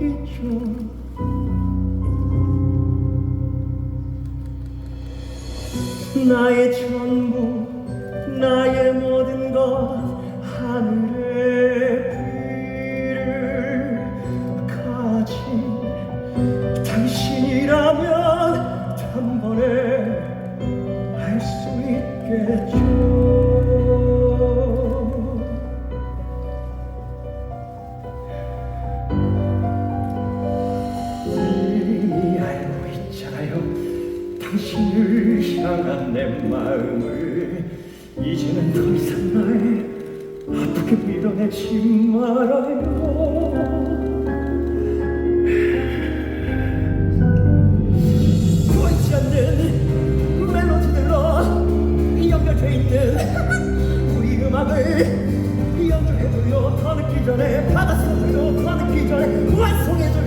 있죠. 나의 전부 나의 모든 것 당신을 향한 내 마음을 이제는 더 이상 날 아프게 밀어내지 말아요. 보이지 않는 멜로디들로 연결돼 있는 우리 음악을 연주해줘요. 더 늦기 전에 받아서줘요 더 늦기 전에 완성해줘요